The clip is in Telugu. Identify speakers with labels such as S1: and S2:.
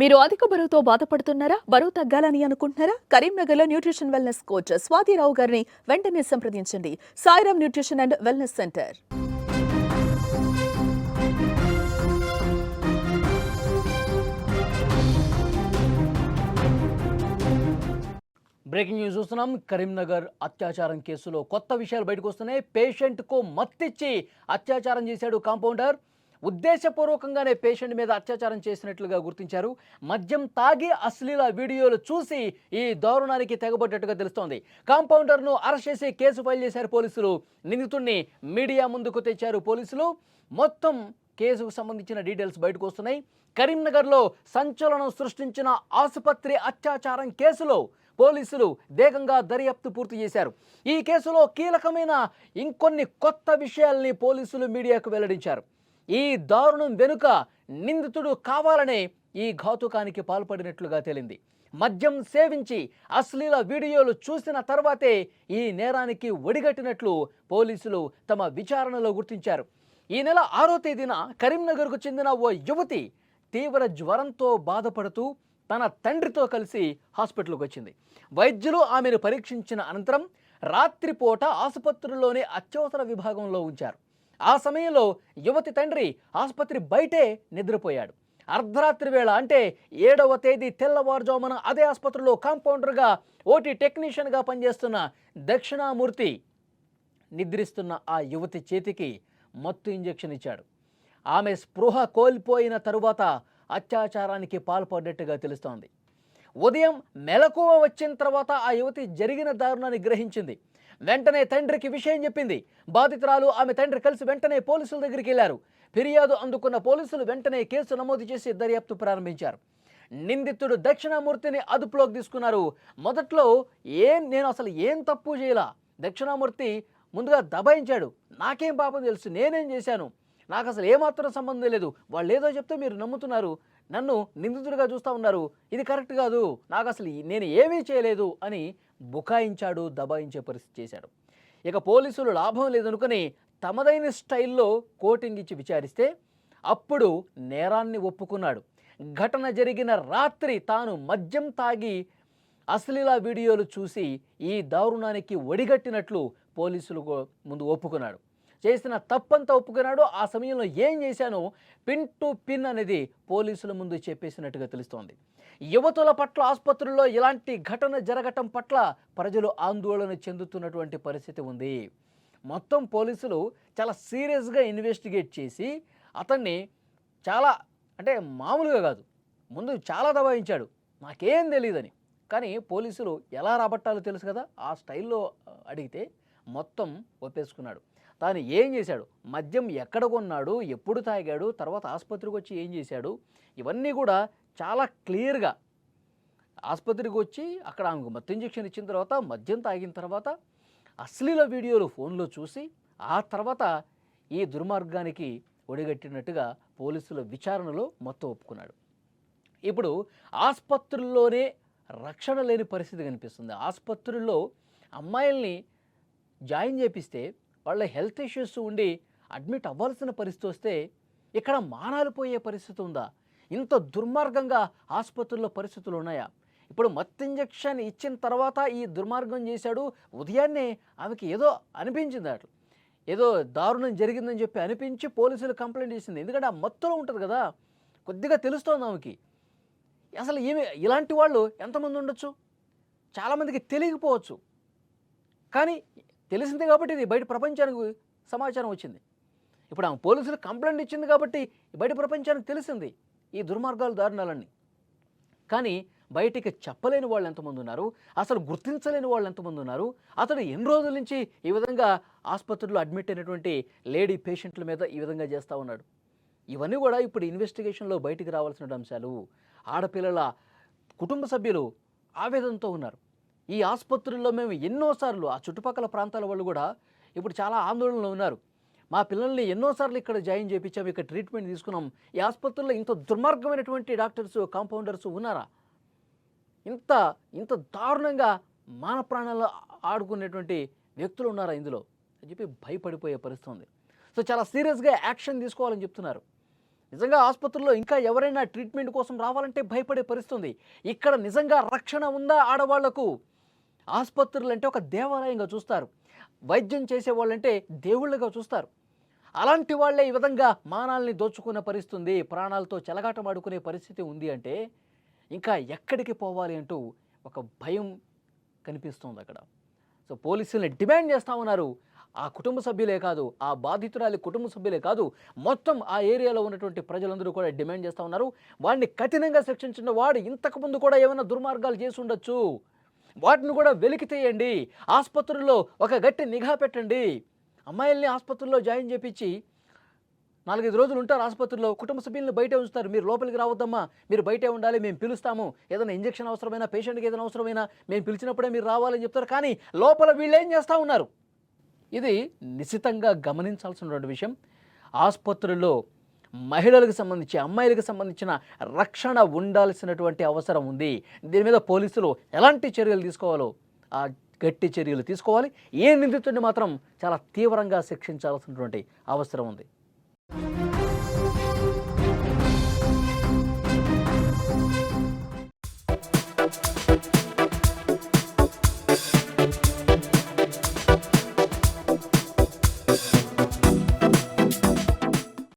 S1: మీరు అధిక బరువుతో బాధపడుతున్నారా? బరువు తగ్గాలని అనుకుంటున్నారా? కరీంనగర్లో న్యూట్రిషన్ వెల్నెస్ కోచ్ స్వాతిరావు గారిని వెంటనే సంప్రదించండి. Sairam nutrition and wellness centre.
S2: Breaking news చూస్తున్నాం. కరీంనగర్ అత్యాచారం కేసులో కొత్త విషయాలు బయటకు వస్తున్నాయి. పేషెంట్కు మత్తిచ్చి అత్యాచారం చేశాడు కాంపౌండర్. ఉద్దేశపూర్వకంగానే పేషెంట్ మీద అత్యాచారం చేసినట్లుగా గుర్తించారు. మద్యం తాగి అశ్లీల వీడియోలు చూసి ఈ దారుణానికి తెగబడ్డట్టుగా తెలుస్తోంది. కాంపౌండర్ను అరెస్ట్ చేసి కేసు ఫైల్ చేశారు పోలీసులు. నిందితుడిని మీడియా ముందుకు తెచ్చారు పోలీసులు. మొత్తం కేసుకు సంబంధించిన డీటెయిల్స్ బయటకు వస్తున్నాయి. కరీంనగర్లో సంచలనం సృష్టించిన ఆసుపత్రి అత్యాచారం కేసులో పోలీసులు వేగంగా దర్యాప్తు పూర్తి చేశారు. ఈ కేసులో కీలకమైన ఇంకొన్ని కొత్త విషయాల్ని పోలీసులు మీడియాకు వెల్లడించారు. ఈ దారుణం వెనుక నిందితుడు కావాలనే ఈ ఘాతుకానికి పాల్పడినట్లుగా తేలింది. మద్యం సేవించి అశ్లీల వీడియోలు చూసిన తర్వాతే ఈ నేరానికి ఒడిగట్టినట్లు పోలీసులు తమ విచారణలో గుర్తించారు. ఈ నెల ఆరో తేదీన కరీంనగర్కు చెందిన ఓ యువతి తీవ్ర జ్వరంతో బాధపడుతూ తన తండ్రితో కలిసి హాస్పిటల్కి వచ్చింది. వైద్యులు ఆమెను పరీక్షించిన అనంతరం రాత్రిపూట ఆసుపత్రిలోని అత్యవసర విభాగంలో ఉంచారు. ఆ సమయంలో యువతి తండ్రి ఆసుపత్రి బయటే నిద్రపోయాడు. అర్ధరాత్రి వేళ అంటే ఏడవ తేదీ తెల్లవారుజామున అదే ఆసుపత్రిలో కాంపౌండర్గా ఓటీ టెక్నీషియన్గా పనిచేస్తున్న దక్షిణామూర్తి నిద్రిస్తున్న ఆ యువతి చేతికి మత్తు ఇంజెక్షన్ ఇచ్చాడు. ఆమె స్పృహ కోల్పోయిన తరువాత అత్యాచారానికి పాల్పడ్డట్టుగా తెలుస్తోంది. ఉదయం మెలకువ వచ్చిన తర్వాత ఆ యువతి జరిగిన దారుణాన్ని గ్రహించింది. వెంటనే తండ్రికి విషయం చెప్పింది. బాధితురాలు ఆమె తండ్రి కలిసి వెంటనే పోలీసుల దగ్గరికి వెళ్ళారు ఫిర్యాదు అందుకున్న పోలీసులు వెంటనే కేసు నమోదు చేసి దర్యాప్తు ప్రారంభించారు. నిందితుడు దక్షిణామూర్తిని అదుపులోకి తీసుకున్నారు. మొదట్లో ఏం నేను అసలు ఏం తప్పు చేయలా? దక్షిణామూర్తి ముందుగా దబాయించాడు. నాకేం పాపం తెలుసు? నేనేం చేశాను? నాకు అసలు ఏమాత్రం సంబంధం లేదు. వాళ్ళు ఏదో చెప్తే మీరు నమ్ముతున్నారు. నన్ను నిందితుడిగా చూస్తూ ఉన్నారు. ఇది కరెక్ట్ కాదు. నాకు అసలు నేను ఏమీ చేయలేదు అని బుకాయించాడు దబాయించే పరిస్థితి చేశాడు. ఇక పోలీసులు లాభం లేదనుకుని తమదైన స్టైల్లో కోటింగ్ ఇచ్చి విచారిస్తే అప్పుడు నేరాన్ని ఒప్పుకున్నాడు. ఘటన జరిగిన రాత్రి తాను మద్యం తాగి అశ్లీల వీడియోలు చూసి ఈ దారుణానికి ఒడిగట్టినట్లు పోలీసులు ముందు ఒప్పుకున్నాడు. చేసిన తప్పంతా ఒప్పుకున్నాడు. ఆ సమయంలో ఏం చేశానో? పిన్ టు పిన్ అనేది పోలీసుల ముందు చెప్పేసినట్టుగా తెలుస్తోంది. యువతుల పట్ల ఆసుపత్రుల్లో ఇలాంటి ఘటన జరగటం పట్ల ప్రజలు ఆందోళన చెందుతున్నటువంటి పరిస్థితి ఉంది. మొత్తం పోలీసులు చాలా సీరియస్గా ఇన్వెస్టిగేట్ చేసి అతన్ని చాలా అంటే మామూలుగా కాదు ముందు చాలా దబాయించాడు. నాకేం తెలియదని కానీ పోలీసులు ఎలా రాబట్టాలో తెలుసు కదా? ఆ స్టైల్లో అడిగితే మొత్తం ఒప్పేసుకున్నాడు. తాను ఏం చేశాడు? మద్యం ఎక్కడ కొన్నాడు? ఎప్పుడు తాగాడు? తర్వాత ఆసుపత్రికి వచ్చి ఏం చేశాడు? ఇవన్నీ కూడా చాలా క్లియర్గా ఆసుపత్రికి వచ్చి అక్కడ ఆమెకు మత్తు ఇంజెక్షన్ ఇచ్చిన తర్వాత మద్యం తాగిన తర్వాత అశ్లీల వీడియోలు ఫోన్లో చూసి ఆ తర్వాత ఈ దుర్మార్గానికి ఒడిగట్టినట్టుగా పోలీసుల విచారణలో మొత్తం ఒప్పుకున్నాడు. ఇప్పుడు ఆసుపత్రుల్లోనే రక్షణ లేని పరిస్థితి కనిపిస్తుంది. ఆసుపత్రుల్లో అమ్మాయిల్ని జాయిన్ చేపిస్తే వాళ్ళ హెల్త్ ఇష్యూస్ ఉండి అడ్మిట్ అవ్వాల్సిన పరిస్థితి వస్తే ఇక్కడ మానాలు పోయే పరిస్థితి ఉందా? ఇంత దుర్మార్గంగా ఆసుపత్రుల్లో పరిస్థితులు ఉన్నాయా? ఇప్పుడు మత్తు ఇంజెక్షన్ ఇచ్చిన తర్వాత ఈ దుర్మార్గం చేశాడు ఉదయాన్నే ఆమెకి ఏదో అనిపించింది అట్లా. ఏదో దారుణం జరిగిందని చెప్పి అనిపించి పోలీసులు కంప్లైంట్ చేసింది. ఎందుకంటే ఆ మత్తులో ఉంటుంది కదా కొద్దిగా తెలుస్తోంది ఆమెకి. అసలు ఏమి ఇలాంటి వాళ్ళు ఎంతమంది ఉండొచ్చు? చాలామందికి తెలియకపోవచ్చు. కానీ తెలిసింది కాబట్టి ఇది బయట ప్రపంచానికి సమాచారం వచ్చింది. ఇప్పుడు ఆమె పోలీసులు కంప్లైంట్ ఇచ్చింది కాబట్టి బయట ప్రపంచానికి తెలిసింది ఈ దుర్మార్గాలు దారుణాలన్నీ. కానీ బయటికి చెప్పలేని వాళ్ళు ఎంతమంది ఉన్నారు? అసలు గుర్తించలేని వాళ్ళు ఎంతమంది ఉన్నారు? అతడు ఎన్ని రోజుల నుంచి ఈ విధంగా ఆసుపత్రిలో అడ్మిట్ అయినటువంటి లేడీ పేషెంట్ల మీద ఈ విధంగా చేస్తూ ఉన్నాడు? ఇవన్నీ కూడా ఇప్పుడు ఇన్వెస్టిగేషన్లో బయటికి రావాల్సిన అంశాలు. ఆడపిల్లల కుటుంబ సభ్యులు ఆవేదనతో ఉన్నారు. ఈ ఆసుపత్రుల్లో మేము ఎన్నోసార్లు ఆ చుట్టుపక్కల ప్రాంతాల వాళ్ళు కూడా ఇప్పుడు చాలా ఆందోళనలో ఉన్నారు. మా పిల్లల్ని ఎన్నోసార్లు ఇక్కడ జాయిన్ చేయించాం ఇక్కడ ట్రీట్మెంట్ తీసుకున్నాం. ఈ ఆసుపత్రుల్లో ఇంత దుర్మార్గమైనటువంటి డాక్టర్స్ కాంపౌండర్స్ ఉన్నారా? ఇంత ఇంత దారుణంగా మాన ప్రాణాలు ఆడుకునేటువంటి వ్యక్తులు ఉన్నారా ఇందులో? అని చెప్పి భయపడిపోయే పరిస్థితి ఉంది. సో చాలా సీరియస్గా యాక్షన్ తీసుకోవాలని చెప్తున్నారు. నిజంగా ఆసుపత్రుల్లో ఇంకా ఎవరైనా ట్రీట్మెంట్ కోసం రావాలంటే భయపడే పరిస్థితుంది ఇక్కడ నిజంగా రక్షణ ఉందా ఆడవాళ్ళకు? ఆసుపత్రులు అంటే ఒక దేవాలయంగా చూస్తారు. వైద్యం చేసే వాళ్ళంటే దేవుళ్ళగా చూస్తారు. అలాంటి వాళ్ళే ఈ విధంగా మానాల్ని దోచుకునే పరిస్థితి ప్రాణాలతో చెలగాటమాడుకునే పరిస్థితి ఉంది అంటే ఇంకా ఎక్కడికి పోవాలి అంటూ ఒక భయం కనిపిస్తుంది అక్కడ. సో పోలీసుల్ని డిమాండ్ చేస్తూ ఉన్నారు. ఆ కుటుంబ సభ్యులే కాదు ఆ బాధితురాలి కుటుంబ సభ్యులే కాదు మొత్తం ఆ ఏరియాలో ఉన్నటువంటి ప్రజలందరూ కూడా డిమాండ్ చేస్తూ ఉన్నారు. వాడిని కఠినంగా శిక్షించిన వాడు ఇంతకుముందు కూడా ఏమైనా దుర్మార్గాలు చేసి ఉండొచ్చు. వాటిని కూడా వెలికి తీయండి. ఆసుపత్రుల్లో ఒక గట్టి నిఘా పెట్టండి. అమ్మాయిల్ని ఆసుపత్రుల్లో జాయిన్ చేపించి నాలుగైదు రోజులు ఉంటారు ఆసుపత్రిలో. కుటుంబ సభ్యులను బయటే ఉంచుతారు. మీరు లోపలికి రావద్దమ్మా. మీరు బయటే ఉండాలి మేము పిలుస్తాము. ఏదైనా ఇంజక్షన్ అవసరమైనా పేషెంట్కి ఏదైనా అవసరమైనా మేము పిలిచినప్పుడే మీరు రావాలని చెప్తారు. కానీ లోపల వీళ్ళు ఏం చేస్తూ ఉన్నారు? ఇది నిశితంగా గమనించాల్సినటువంటి విషయం. ఆసుపత్రుల్లో మహిళలకు సంబంధించి అమ్మాయిలకు సంబంధించిన రక్షణ ఉండాల్సినటువంటి అవసరం ఉంది. దీని మీద పోలీసులు ఎలాంటి చర్యలు తీసుకోవాలో ఆ గట్టి చర్యలు తీసుకోవాలి. ఏ నిందితుడిని మాత్రం చాలా తీవ్రంగా శిక్షించాల్సినటువంటి అవసరం ఉంది.